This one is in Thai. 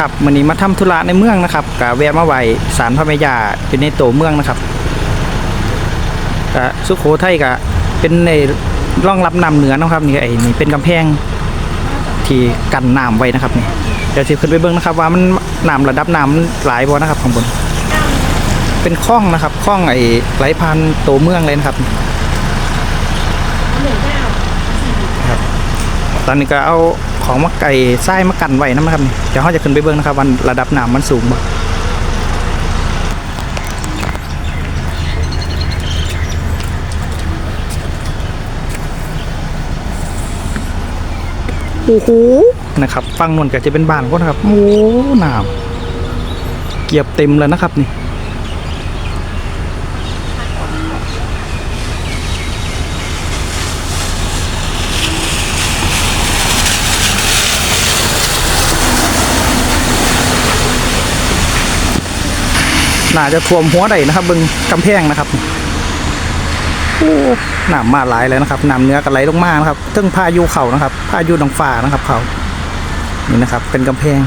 ครับวันนี้มาทำธุระในเมืองนะครับกะแวะมาไหวสารพระแม่ย่าเป็นในตัวเมืองนะครับกะสุโขทัยกะเป็นในร่องรับน้ำเหนือนะครับนี่ไอ้นี่เป็นกำแพงที่กันน้ำไว้นะครับนี่เดี๋ยวสิขึ้นไปเบิ่งนะครับ ว่ามันน้ำระดับน้ำหลายบ่นะครับข้างบน เป็นคลองนะครับคลองไอ้ไหลผ่านตัวเมืองเลยนะครับครับ ตอนนี้ก็เอา ของมาไก่ไส้มากันไว้นะครับนี่เดี๋ยวเขาจะขึ้นไปเบิ่งนะครับวันระดับน้ำมันสูงบ่โอ้โหนะครับฟังนนก็จะเป็นบ้านก็นะครับโอ้น้ำเกียบเต็มเลยนะครับนี่ น่าจะท่วมหัวได้นะครับเบึงกำแพงนะครับน้ำมาหลายเลยนะครับน้ำเนื้อกะไหลลงมานะครับซึ่งพายุเขานะครับ พายุดังฝ่านะครับเขานี่นะครับ เป็นกำแพง